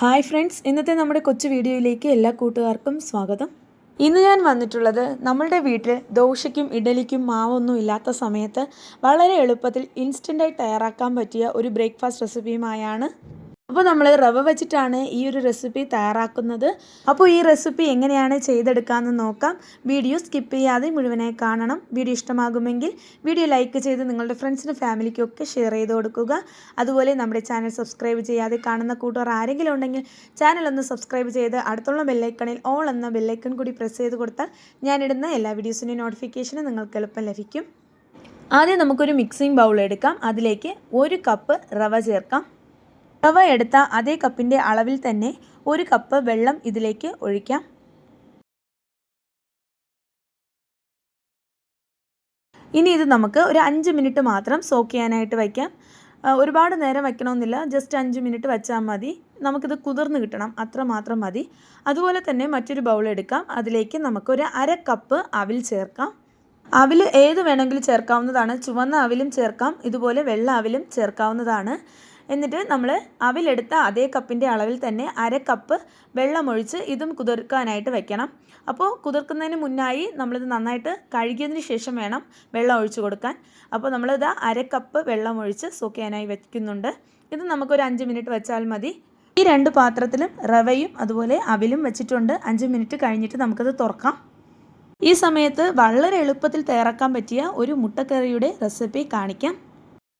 Hi friends ഇന്നത്തെ നമ്മുടെ കൊച്ചു വീഡിയോയിലേക്ക് എല്ലാ കൂട്ടുകാർക്കും സ്വാഗതം. ഇന്ന് ഞാൻ വന്നിട്ടുള്ളത് നമ്മളുടെ വീട്ടിൽ ദോശയ്ക്കും ഇഡലിക്കും മാവൊന്നും ഇല്ലാത്ത സമയത്ത് വളരെ എളുപ്പത്തിൽ ഇൻസ്റ്റന്റായി തയ്യാറാക്കാൻ പറ്റിയ ഒരു ബ്രേക്ക്ഫാസ്റ്റ് റെസിപ്പിയുമായാണ് അപ്പോൾ നമ്മൾ റവ വെച്ചിട്ടാണ് ഈ ഒരു റെസിപ്പി തയ്യാറാക്കുന്നത്. അപ്പോൾ ഈ റെസിപ്പി എങ്ങനെയാണ് ചെയ്തെടുക്കാമെന്ന് നോക്കാം. വീഡിയോ സ്കിപ്പ് ചെയ്യാതെ മുഴുവനായി കാണണം. വീഡിയോ ഇഷ്ടമാകുമെങ്കിൽ വീഡിയോ ലൈക്ക് ചെയ്ത് നിങ്ങളുടെ ഫ്രണ്ട്സിനും ഫാമിലിക്കും ഒക്കെ ഷെയർ ചെയ്ത് കൊടുക്കുക. അതുപോലെ നമ്മുടെ ചാനൽ സബ്സ്ക്രൈബ് ചെയ്യാതെ കാണുന്ന കൂട്ടുകാർ ആരെങ്കിലും ഉണ്ടെങ്കിൽ ചാനൽ ഒന്ന് സബ്സ്ക്രൈബ് ചെയ്ത് അടുത്തുള്ള ബെല്ലൈക്കണിൽ ഓൾ എന്ന ബെല്ലൈക്കൺ കൂടി പ്രസ് ചെയ്ത് കൊടുത്താൽ ഞാനിടുന്ന എല്ലാ വീഡിയോസിന്റെയും നോട്ടിഫിക്കേഷനും നിങ്ങൾക്ക് എളുപ്പം ലഭിക്കും. ആദ്യം നമുക്കൊരു മിക്സിംഗ് ബൗൾ എടുക്കാം. അതിലേക്ക് ഒരു കപ്പ് റവ ചേർക്കാം. റവ എടുത്ത അതേ കപ്പിന്റെ അളവിൽ തന്നെ ഒരു കപ്പ് വെള്ളം ഇതിലേക്ക് ഒഴിക്കാം. ഇനി ഇത് നമുക്ക് ഒരു അഞ്ച് മിനിറ്റ് മാത്രം സോക്ക് ചെയ്യാനായിട്ട് വയ്ക്കാം. ഒരുപാട് നേരം വയ്ക്കണമെന്നില്ല. ജസ്റ്റ് അഞ്ച് മിനിറ്റ് വെച്ചാൽ മതി. നമുക്കിത് കുതിർന്ന് കിട്ടണം. അത്ര മാത്രം മതി. അതുപോലെ തന്നെ മറ്റൊരു ബൗൾ എടുക്കാം. അതിലേക്ക് നമുക്കൊരു അര കപ്പ് അവിൽ ചേർക്കാം. അവിൽ ഏത് വേണമെങ്കിലും ചേർക്കാവുന്നതാണ്. ചുവന്ന അവിലും ചേർക്കാം. ഇതുപോലെ വെള്ള അവിലും ചേർക്കാവുന്നതാണ്. എന്നിട്ട് നമ്മൾ അവിലെടുത്ത അതേ കപ്പിന്റെ അളവിൽ തന്നെ അര കപ്പ് വെള്ളമൊഴിച്ച് ഇതും കുതിർക്കാനായിട്ട് വെക്കണം. അപ്പോൾ കുതിർക്കുന്നതിന് മുന്നായി നമ്മളിത് നന്നായിട്ട് കഴുകിയതിന് ശേഷം വേണം വെള്ളം ഒഴിച്ച് കൊടുക്കാൻ. അപ്പോൾ നമ്മളിത് അര കപ്പ് വെള്ളം ഒഴിച്ച് വയ്ക്കുന്നുണ്ട് ഇത് നമുക്കൊരു അഞ്ച് മിനിറ്റ് വെച്ചാൽ മതി. ഈ രണ്ട് പാത്രത്തിലും റവയും അതുപോലെ അവിലും വെച്ചിട്ടുണ്ട്. അഞ്ച് മിനിറ്റ് കഴിഞ്ഞിട്ട് നമുക്കത് തുറക്കാം. ഈ സമയത്ത് വളരെ എളുപ്പത്തിൽ തയ്യാറാക്കാൻ പറ്റിയ ഒരു മുട്ടക്കറിയുടെ റെസിപ്പി കാണിക്കാം.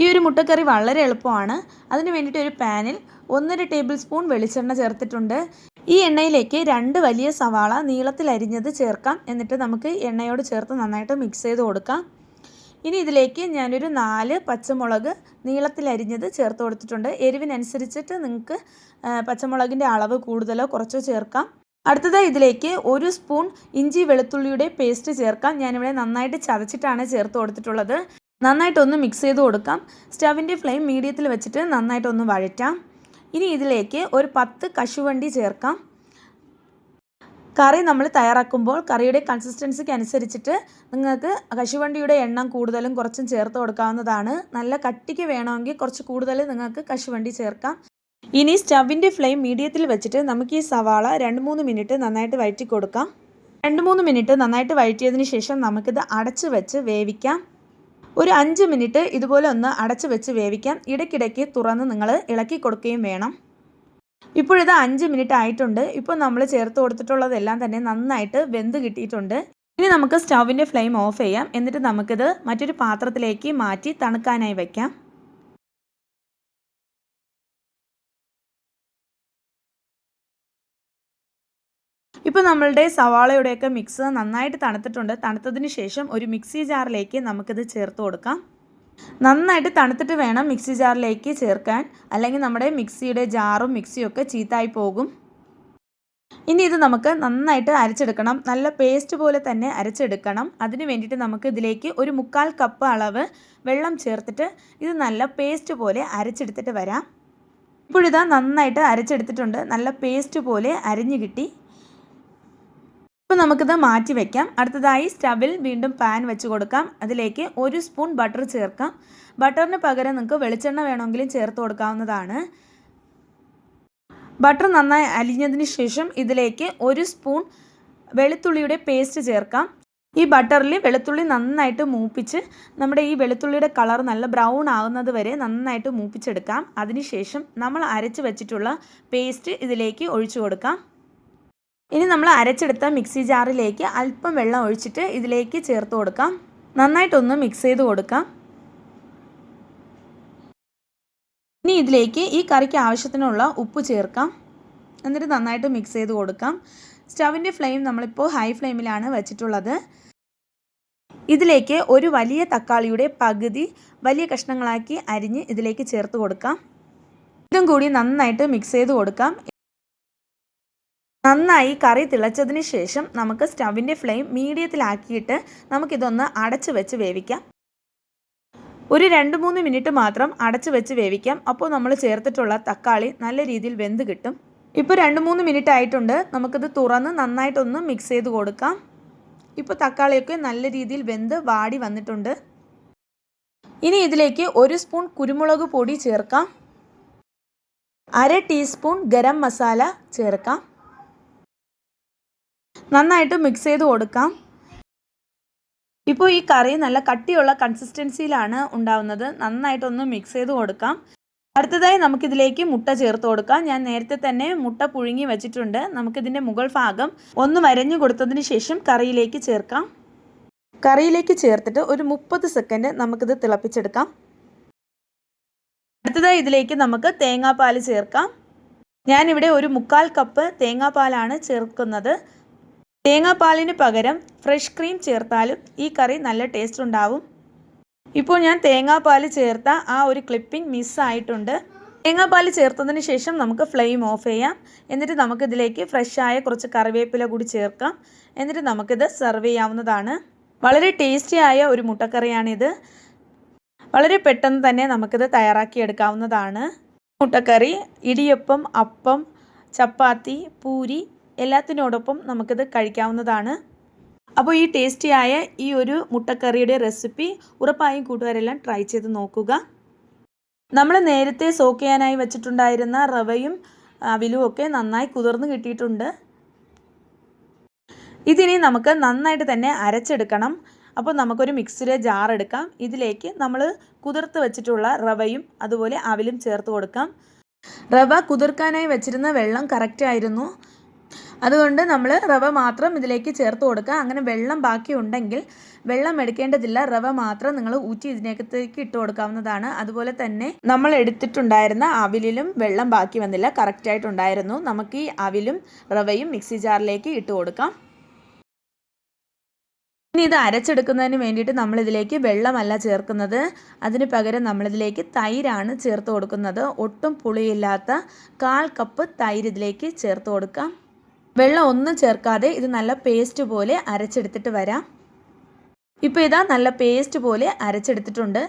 ഈ ഒരു മുട്ടക്കറി വളരെ എളുപ്പമാണ്. അതിന് വേണ്ടിയിട്ട് ഒരു പാനിൽ ഒന്നര ടേബിൾ സ്പൂൺ വെളിച്ചെണ്ണ ചേർത്തിട്ടുണ്ട്. ഈ എണ്ണയിലേക്ക് രണ്ട് വലിയ സവാള നീളത്തിൽ അരിഞ്ഞത് ചേർക്കാം. എന്നിട്ട് നമുക്ക് എണ്ണയോട് ചേർത്ത് നന്നായിട്ട് മിക്സ് ചെയ്ത് കൊടുക്കാം. ഇനി ഇതിലേക്ക് ഞാനൊരു നാല് പച്ചമുളക് നീളത്തിൽ അരിഞ്ഞത് ചേർത്ത് കൊടുത്തിട്ടുണ്ട്. എരിവിനനുസരിച്ചിട്ട് നിങ്ങൾക്ക് പച്ചമുളകിന്റെ അളവ് കൂടുതലോ കുറച്ചോ ചേർക്കാം. അടുത്തതായി ഇതിലേക്ക് ഒരു സ്പൂൺ ഇഞ്ചി വെളുത്തുള്ളിയുടെ പേസ്റ്റ് ചേർക്കാം. ഞാനിവിടെ നന്നായിട്ട് ചതച്ചിട്ടാണ് ചേർത്ത് കൊടുത്തിട്ടുള്ളത്. നന്നായിട്ടൊന്ന് മിക്സ് ചെയ്ത് കൊടുക്കാം. സ്റ്റവിന്റെ ഫ്ലെയിം മീഡിയത്തിൽ വെച്ചിട്ട് നന്നായിട്ടൊന്ന് വഴറ്റാം. ഇനി ഇതിലേക്ക് ഒരു പത്ത് കശുവണ്ടി ചേർക്കാം. കറി നമ്മൾ തയ്യാറാക്കുമ്പോൾ കറിയുടെ കൺസിസ്റ്റൻസിക്ക് അനുസരിച്ചിട്ട് നിങ്ങൾക്ക് കശുവണ്ടിയുടെ എണ്ണം കൂടുതലും കുറച്ചും ചേർത്ത് കൊടുക്കാവുന്നതാണ്. നല്ല കട്ടിക്ക് വേണമെങ്കിൽ കുറച്ച് കൂടുതൽ നിങ്ങൾക്ക് കശുവണ്ടി ചേർക്കാം. ഇനി സ്റ്റവിന്റെ ഫ്ലെയിം മീഡിയത്തിൽ വെച്ചിട്ട് നമുക്ക് ഈ സവാള രണ്ട് മൂന്ന് മിനിറ്റ് നന്നായിട്ട് വഴറ്റി കൊടുക്കാം. രണ്ട് മൂന്ന് മിനിറ്റ് നന്നായിട്ട് വഴറ്റിയതിന് ശേഷം നമുക്കിത് അടച്ച് വെച്ച് വേവിക്കാം. ഒരു അഞ്ച് മിനിറ്റ് ഇതുപോലെ ഒന്ന് അടച്ചു വെച്ച് വേവിക്കാം. ഇടയ്ക്കിടയ്ക്ക് തുറന്ന് നിങ്ങൾ ഇളക്കി കൊടുക്കുകയും വേണം. ഇപ്പോഴിത് അഞ്ച് മിനിറ്റ് ആയിട്ടുണ്ട്. ഇപ്പോൾ നമ്മൾ ചേർത്ത് കൊടുത്തിട്ടുള്ളതെല്ലാം തന്നെ നന്നായിട്ട് വെന്ത് കിട്ടിയിട്ടുണ്ട്. ഇനി നമുക്ക് സ്റ്റൗവിന്റെ ഫ്ലെയിം ഓഫ് ചെയ്യാം. എന്നിട്ട് നമുക്കിത് മറ്റൊരു പാത്രത്തിലേക്ക് മാറ്റി തണുക്കാനായി വയ്ക്കാം ഇപ്പോൾ നമ്മളുടെ സവാളയുടെയൊക്കെ മിക്സ് നന്നായിട്ട് തണുത്തിട്ടുണ്ട്. തണുത്തതിന് ശേഷം ഒരു മിക്സി ജാറിലേക്ക് നമുക്കിത് ചേർത്ത് കൊടുക്കാം. നന്നായിട്ട് തണുത്തിട്ട് വേണം മിക്സി ജാറിലേക്ക് ചേർക്കാൻ. അല്ലെങ്കിൽ നമ്മുടെ മിക്സിയുടെ ജാറും മിക്സിയും ഒക്കെ ചീത്തായി പോകും. ഇനി ഇത് നമുക്ക് നന്നായിട്ട് അരച്ചെടുക്കണം. നല്ല പേസ്റ്റ് പോലെ തന്നെ അരച്ചെടുക്കണം. അതിന് വേണ്ടിയിട്ട് നമുക്ക് ഇതിലേക്ക് ഒരു മുക്കാൽ കപ്പ് അളവ് വെള്ളം ചേർത്തിട്ട് ഇത് നല്ല പേസ്റ്റ് പോലെ അരച്ചെടുത്തിട്ട് വരാം. ഇപ്പോഴിതാ നന്നായിട്ട് അരച്ചെടുത്തിട്ടുണ്ട്. നല്ല പേസ്റ്റ് പോലെ അരിഞ്ഞു കിട്ടി. ഇപ്പോൾ നമുക്കിത് മാറ്റി വെക്കാം. അടുത്തതായി സ്റ്റവിൽ വീണ്ടും പാൻ വെച്ച് കൊടുക്കാം. അതിലേക്ക് ഒരു സ്പൂൺ ബട്ടർ ചേർക്കാം. ബട്ടറിന് പകരം നിങ്ങൾക്ക് വെളിച്ചെണ്ണ വേണമെങ്കിലും ചേർത്ത് കൊടുക്കാവുന്നതാണ്. ബട്ടർ നന്നായി അലിഞ്ഞതിന് ശേഷം ഇതിലേക്ക് ഒരു സ്പൂൺ വെളുത്തുള്ളിയുടെ പേസ്റ്റ് ചേർക്കാം. ഈ ബട്ടറിൽ വെളുത്തുള്ളി നന്നായിട്ട് മൂപ്പിച്ച് നമ്മുടെ ഈ വെളുത്തുള്ളിയുടെ കളർ നല്ല ബ്രൗൺ ആകുന്നത് വരെ നന്നായിട്ട് മൂപ്പിച്ചെടുക്കാം. അതിനുശേഷം നമ്മൾ അരച്ച് വെച്ചിട്ടുള്ള പേസ്റ്റ് ഇതിലേക്ക് ഒഴിച്ചു കൊടുക്കാം. ഇനി നമ്മൾ അരച്ചെടുത്ത മിക്സി ജാറിലേക്ക് അല്പം വെള്ളം ഒഴിച്ചിട്ട് ഇതിലേക്ക് ചേർത്ത് കൊടുക്കാം. നന്നായിട്ടൊന്ന് മിക്സ് ചെയ്ത് കൊടുക്കാം. ഇനി ഇതിലേക്ക് ഈ കറിക്ക് ആവശ്യത്തിനുള്ള ഉപ്പ് ചേർക്കാം. എന്നിട്ട് നന്നായിട്ട് മിക്സ് ചെയ്ത് കൊടുക്കാം. സ്റ്റവിന്റെ ഫ്ലെയിം നമ്മളിപ്പോൾ ഹൈ ഫ്ലെയിമിലാണ് വെച്ചിട്ടുള്ളത്. ഇതിലേക്ക് ഒരു വലിയ തക്കാളിയുടെ പകുതി വലിയ കഷ്ണങ്ങളാക്കി അരിഞ്ഞ് ഇതിലേക്ക് ചേർത്ത് കൊടുക്കാം. ഇതും കൂടി നന്നായിട്ട് മിക്സ് ചെയ്ത് കൊടുക്കാം. നന്നായി കറി തിളച്ചതിന് ശേഷം നമുക്ക് സ്റ്റവിന്റെ ഫ്ലെയിം മീഡിയത്തിലാക്കിയിട്ട് നമുക്കിതൊന്ന് അടച്ചു വെച്ച് വേവിക്കാം. ഒരു രണ്ട് മൂന്ന് മിനിറ്റ് മാത്രം അടച്ചു വെച്ച് വേവിക്കാം. അപ്പോൾ നമ്മൾ ചേർത്തിട്ടുള്ള തക്കാളി നല്ല രീതിയിൽ വെന്ത് കിട്ടും. ഇപ്പോൾ രണ്ട് മൂന്ന് മിനിറ്റ് ആയിട്ടുണ്ട്. നമുക്കിത് തുറന്ന് നന്നായിട്ടൊന്ന് മിക്സ് ചെയ്ത് കൊടുക്കാം. ഇപ്പോൾ തക്കാളിയൊക്കെ നല്ല രീതിയിൽ വെന്ത് വാടി വന്നിട്ടുണ്ട്. ഇനി ഇതിലേക്ക് ഒരു സ്പൂൺ കുരുമുളക് പൊടി ചേർക്കാം. അര ടീസ്പൂൺ ഗരം മസാല ചേർക്കാം. നന്നായിട്ട് മിക്സ് ചെയ്ത് കൊടുക്കാം. ഇപ്പോൾ ഈ കറി നല്ല കട്ടിയുള്ള കൺസിസ്റ്റൻസിയിലാണ് ഉണ്ടാവുന്നത്. നന്നായിട്ടൊന്ന് മിക്സ് ചെയ്ത് കൊടുക്കാം. അടുത്തതായി നമുക്കിതിലേക്ക് മുട്ട ചേർത്ത് കൊടുക്കാം. ഞാൻ നേരത്തെ തന്നെ മുട്ട പുഴുങ്ങി വെച്ചിട്ടുണ്ട്. നമുക്കിതിന്റെ മുകൾ ഭാഗം ഒന്ന് വരഞ്ഞു കൊടുത്തതിന് ശേഷം കറിയിലേക്ക് ചേർക്കാം. കറിയിലേക്ക് ചേർത്തിട്ട് ഒരു മുപ്പത് സെക്കൻഡ് നമുക്കിത് തിളപ്പിച്ചെടുക്കാം. അടുത്തതായി ഇതിലേക്ക് നമുക്ക് തേങ്ങാപ്പാൽ ചേർക്കാം. ഞാനിവിടെ ഒരു മുക്കാൽ കപ്പ് തേങ്ങാപ്പാലാണ് ചേർക്കുന്നത്. തേങ്ങാപ്പാലിന് പകരം ഫ്രഷ് ക്രീം ചേർത്താലും ഈ കറി നല്ല ടേസ്റ്റ് ഉണ്ടാവും. ഇപ്പോൾ ഞാൻ തേങ്ങാപ്പാൽ ചേർത്ത ആ ഒരു ക്ലിപ്പിംഗ് മിസ്സായിട്ടുണ്ട് തേങ്ങാപ്പാൽ ചേർത്തതിന് ശേഷം നമുക്ക് ഫ്ലെയിം ഓഫ് ചെയ്യാം. എന്നിട്ട് നമുക്കിതിലേക്ക് ഫ്രഷായ കുറച്ച് കറിവേപ്പില കൂടി ചേർക്കാം. എന്നിട്ട് നമുക്കിത് സെർവ് ചെയ്യാവുന്നതാണ്. വളരെ ടേസ്റ്റിയായ ഒരു മുട്ടക്കറിയാണിത്. വളരെ പെട്ടെന്ന് തന്നെ നമുക്കിത് തയ്യാറാക്കിയെടുക്കാവുന്നതാണ് മുട്ടക്കറി ഇടിയപ്പം അപ്പം ചപ്പാത്തി പൂരി എല്ലാത്തിനോടൊപ്പം നമുക്കിത് കഴിക്കാവുന്നതാണ്. അപ്പോൾ ഈ ടേസ്റ്റിയായ ഈ ഒരു മുട്ടക്കറിയുടെ റെസിപ്പി ഉറപ്പായും കൂട്ടുകാരെല്ലാം ട്രൈ ചെയ്ത് നോക്കുക. നമ്മൾ നേരത്തെ സോക്ക് ചെയ്യാനായി വെച്ചിട്ടുണ്ടായിരുന്ന റവയും അവിലും ഒക്കെ നന്നായി കുതിർന്ന് കിട്ടിയിട്ടുണ്ട്. ഇതിനി നമുക്ക് നന്നായിട്ട് തന്നെ അരച്ചെടുക്കണം. അപ്പോൾ നമുക്കൊരു മിക്സിയുടെ ജാർ എടുക്കാം. ഇതിലേക്ക് നമ്മൾ കുതിർത്ത് വെച്ചിട്ടുള്ള റവയും അതുപോലെ അവിലും ചേർത്ത് കൊടുക്കാം. റവ കുതിർക്കാനായി വെച്ചിരുന്ന വെള്ളം കറക്റ്റ് ആയിരുന്നു. അതുകൊണ്ട് നമ്മൾ റവ മാത്രം ഇതിലേക്ക് ചേർത്ത് കൊടുക്കുക. അങ്ങനെ വെള്ളം ബാക്കി ഉണ്ടെങ്കിൽ വെള്ളം എടുക്കേണ്ടതില്ല. റവ മാത്രം നിങ്ങൾ ഊറ്റി ഇതിനകത്തേക്ക് ഇട്ട് കൊടുക്കാവുന്നതാണ്. അതുപോലെ തന്നെ നമ്മൾ എടുത്തിട്ടുണ്ടായിരുന്ന അവിലും വെള്ളം ബാക്കി വന്നില്ല. കറക്റ്റായിട്ടുണ്ടായിരുന്നു നമുക്ക് ഈ അവിലും റവയും മിക്സി ജാറിലേക്ക് ഇട്ട് കൊടുക്കാം. ഇനി ഇത് അരച്ചെടുക്കുന്നതിന് വേണ്ടിയിട്ട് നമ്മളിതിലേക്ക് വെള്ളമല്ല ചേർക്കുന്നത്. അതിന് പകരം നമ്മളിതിലേക്ക് തൈരാണ് ചേർത്ത് കൊടുക്കുന്നത്. ഒട്ടും പുളിയില്ലാത്ത കാൽ കപ്പ് തൈര് ഇതിലേക്ക് ചേർത്ത് കൊടുക്കാം. വെള്ളം ഒന്നും ചേർക്കാതെ ഇത് നല്ല പേസ്റ്റ് പോലെ അരച്ചെടുത്തിട്ട് വരാം. ഇപ്പോൾ ഇതാ നല്ല പേസ്റ്റ് പോലെ അരച്ചെടുത്തിട്ടുണ്ട്.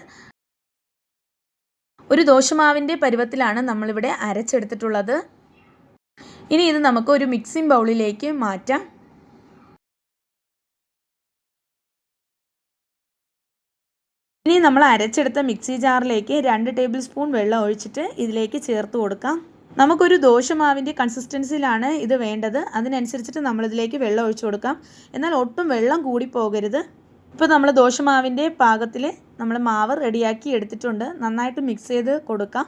ഒരു ദോശമാവിന്റെ പരുവത്തിലാണ് നമ്മളിവിടെ അരച്ചെടുത്തിട്ടുള്ളത്. ഇനി ഇത് നമുക്ക് ഒരു മിക്സിംഗ് ബൗളിലേക്ക് മാറ്റാം. ഇനി നമ്മൾ അരച്ചെടുത്ത മിക്സി ജാറിലേക്ക് രണ്ട് ടേബിൾ സ്പൂൺ വെള്ളം ഒഴിച്ചിട്ട് ഇതിലേക്ക് ചേർത്ത് കൊടുക്കാം. നമുക്കൊരു ദോശമാവിന്റെ കൺസിസ്റ്റൻസിയിലാണ് ഇത് വേണ്ടത്. അതിനനുസരിച്ചിട്ട് നമ്മളിതിലേക്ക് വെള്ളം ഒഴിച്ചു കൊടുക്കാം. എന്നാൽ ഒട്ടും വെള്ളം കൂടി പോകരുത്. ഇപ്പോൾ നമ്മൾ ദോശമാവിന്റെ പാകത്തിൽ നമ്മൾ മാവ് റെഡിയാക്കി എടുത്തിട്ടുണ്ട്. നന്നായിട്ട് മിക്സ് ചെയ്ത് കൊടുക്കാം.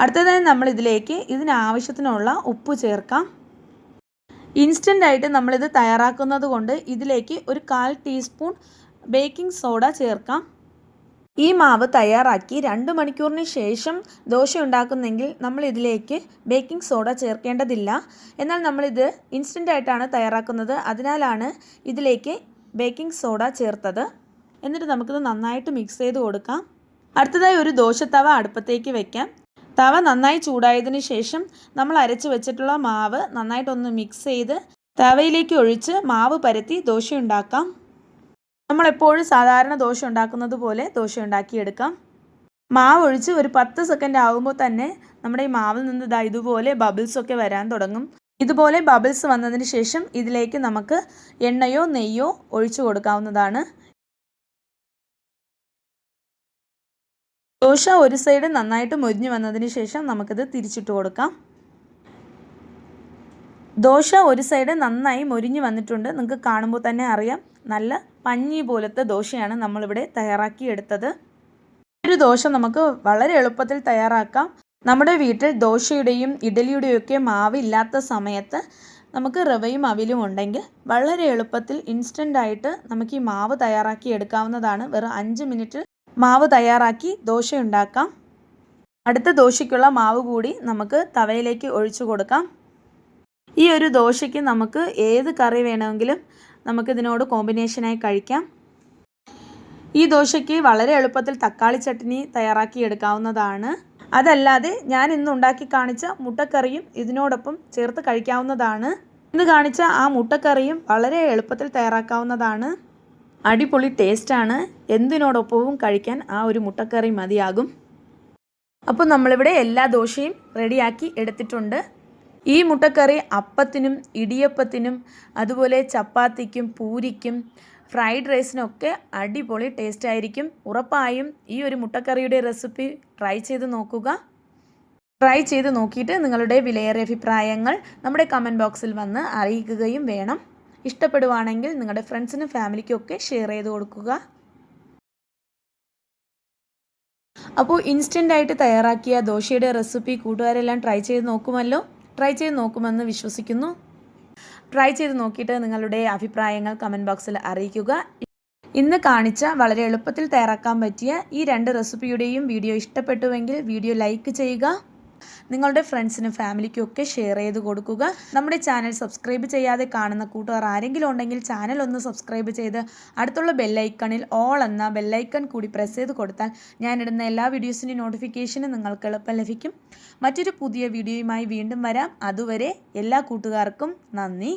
അടുത്തതായി നമ്മൾ ഇതിലേക്ക് ഇതിനാവശ്യത്തിനുള്ള ഉപ്പ് ചേർക്കാം. ഇൻസ്റ്റന്റ് ആയിട്ട് നമ്മളിത് തയ്യാറാക്കുന്നത് കൊണ്ട് ഇതിലേക്ക് ഒരു കാൽ ടീസ്പൂൺ ബേക്കിംഗ് സോഡ ചേർക്കാം. ഈ മാവ് തയ്യാറാക്കി രണ്ട് മണിക്കൂറിന് ശേഷം ദോശ ഉണ്ടാക്കുന്നെങ്കിൽ നമ്മൾ ഇതിലേക്ക് ബേക്കിംഗ് സോഡ ചേർക്കേണ്ടതില്ല. എന്നാൽ നമ്മളിത് ഇൻസ്റ്റന്റ് ആയിട്ടാണ് തയ്യാറാക്കുന്നത്. അതിനാലാണ് ഇതിലേക്ക് ബേക്കിംഗ് സോഡ ചേർത്തത്. എന്നിട്ട് നമുക്കിത് നന്നായിട്ട് മിക്സ് ചെയ്ത് കൊടുക്കാം. അടുത്തതായി ഒരു ദോശ തവ അടുപ്പത്തേക്ക് വെക്കാം. തവ നന്നായി ചൂടായതിനു ശേഷം നമ്മൾ അരച്ച് വെച്ചിട്ടുള്ള മാവ് നന്നായിട്ടൊന്ന് മിക്സ് ചെയ്ത് തവയിലേക്ക് ഒഴിച്ച് മാവ് പരത്തി ദോശ ഉണ്ടാക്കാം. നമ്മളെപ്പോഴും സാധാരണ ദോശ ഉണ്ടാക്കുന്നത് പോലെ ദോശ ഉണ്ടാക്കിയെടുക്കാം. മാവ് ഒഴിച്ച് ഒരു പത്ത് സെക്കൻഡ് ആകുമ്പോൾ തന്നെ നമ്മുടെ ഈ മാവിൽ നിന്ന് ഇതാ ഇതുപോലെ ബബിൾസ് ഒക്കെ വരാൻ തുടങ്ങും. ഇതുപോലെ ബബിൾസ് വന്നതിന് ശേഷം ഇതിലേക്ക് നമുക്ക് എണ്ണയോ നെയ്യോ ഒഴിച്ചു കൊടുക്കാവുന്നതാണ്. ദോശ ഒരു സൈഡ് നന്നായിട്ട് മൊരിഞ്ഞു വന്നതിന് ശേഷം നമുക്കിത് തിരിച്ചിട്ട് കൊടുക്കാം. ദോശ ഒരു സൈഡ് നന്നായി മൊരിഞ്ഞ് വന്നിട്ടുണ്ട്. നിങ്ങൾക്ക് കാണുമ്പോൾ തന്നെ അറിയാം. നല്ല പഞ്ഞി പോലത്തെ ദോശയാണ് നമ്മളിവിടെ തയ്യാറാക്കിയെടുത്തത്. ഒരു ദോശ നമുക്ക് വളരെ എളുപ്പത്തിൽ തയ്യാറാക്കാം. നമ്മുടെ വീട്ടിൽ ദോശയുടെയും ഇഡലിയുടെയും ഒക്കെ മാവ് ഇല്ലാത്ത സമയത്ത് നമുക്ക് റവയും അവിലും ഉണ്ടെങ്കിൽ വളരെ എളുപ്പത്തിൽ ഇൻസ്റ്റന്റ് ആയിട്ട് നമുക്ക് ഈ മാവ് തയ്യാറാക്കി എടുക്കാവുന്നതാണ്. വെറും അഞ്ച് മിനിറ്റ് മാവ് തയ്യാറാക്കി ദോശ ഉണ്ടാക്കാം അടുത്ത ദോശയ്ക്കുള്ള മാവ് കൂടി നമുക്ക് തവയിലേക്ക് ഒഴിച്ചു കൊടുക്കാം. ഈ ഒരു ദോശയ്ക്ക് നമുക്ക് ഏത് കറി വേണമെങ്കിലും നമുക്കിതിനോട് കോമ്പിനേഷനായി കഴിക്കാം. ഈ ദോശയ്ക്ക് വളരെ എളുപ്പത്തിൽ തക്കാളി ചട്നി തയ്യാറാക്കി എടുക്കാവുന്നതാണ്. അതല്ലാതെ ഞാൻ ഇന്ന് ഉണ്ടാക്കി കാണിച്ച മുട്ടക്കറിയും ഇതിനോടൊപ്പം ചേർത്ത് കഴിക്കാവുന്നതാണ്. ഇന്ന് കാണിച്ച ആ മുട്ടക്കറിയും വളരെ എളുപ്പത്തിൽ തയ്യാറാക്കാവുന്നതാണ്. അടിപൊളി ടേസ്റ്റാണ് എന്തിനോടൊപ്പവും കഴിക്കാൻ ആ ഒരു മുട്ടക്കറി മതിയാകും. അപ്പോൾ നമ്മളിവിടെ എല്ലാ ദോശയും റെഡിയാക്കി എടുത്തിട്ടുണ്ട്. ഈ മുട്ടക്കറി അപ്പത്തിനും ഇടിയപ്പത്തിനും അതുപോലെ ചപ്പാത്തിക്കും പൂരിക്കും ഫ്രൈഡ് റൈസിനൊക്കെ അടിപൊളി ടേസ്റ്റ് ആയിരിക്കും. ഉറപ്പായും ഈ ഒരു മുട്ടക്കറിയുടെ റെസിപ്പി ട്രൈ ചെയ്ത് നോക്കുക. ട്രൈ ചെയ്ത് നോക്കിയിട്ട് നിങ്ങളുടെ വിലയേറിയ അഭിപ്രായങ്ങൾ നമ്മുടെ കമന്റ് ബോക്സിൽ വന്ന് അറിയിക്കുകയും വേണം. ഇഷ്ടപ്പെടുവാണെങ്കിൽ നിങ്ങളുടെ ഫ്രണ്ട്സിനും ഫാമിലിക്കും ഒക്കെ ഷെയർ ചെയ്ത് കൊടുക്കുക. അപ്പോൾ ഇൻസ്റ്റന്റ് ആയിട്ട് തയ്യാറാക്കിയ ദോശയുടെ റെസിപ്പി കൂട്ടുകാരെല്ലാം ട്രൈ ചെയ്ത് നോക്കുമല്ലോ? ട്രൈ ചെയ്ത് നോക്കുമെന്ന് വിശ്വസിക്കുന്നു. ട്രൈ ചെയ്ത് നോക്കിയിട്ട് നിങ്ങളുടെ അഭിപ്രായങ്ങൾ കമന്റ് ബോക്സിൽ അറിയിക്കുക. ഇന്ന് കാണിച്ച വളരെ എളുപ്പത്തിൽ തയ്യാറാക്കാൻ പറ്റിയ ഈ രണ്ട് റെസിപ്പിയുടെയും വീഡിയോ ഇഷ്ടപ്പെട്ടുവെങ്കിൽ വീഡിയോ ലൈക്ക് ചെയ്യുക. നിങ്ങളുടെ ഫ്രണ്ട്സിനും ഫാമിലിക്കും ഒക്കെ ഷെയർ ചെയ്ത് കൊടുക്കുക. നമ്മുടെ ചാനൽ സബ്സ്ക്രൈബ് ചെയ്യാതെ കാണുന്ന കൂട്ടുകാർ ആരെങ്കിലും ഉണ്ടെങ്കിൽ ചാനൽ ഒന്ന് സബ്സ്ക്രൈബ് ചെയ്ത് അടുത്തുള്ള ബെല്ലൈക്കണിൽ ഓൾ എന്ന ബെല്ലൈക്കൺ കൂടി പ്രസ് ചെയ്ത് കൊടുത്താൽ ഞാനിടുന്ന എല്ലാ വീഡിയോസിന്റെ നോട്ടിഫിക്കേഷനും നിങ്ങൾക്ക് എളുപ്പം ലഭിക്കും. മറ്റൊരു പുതിയ വീഡിയോയുമായി വീണ്ടും വരാം. അതുവരെ എല്ലാ കൂട്ടുകാർക്കും നന്ദി.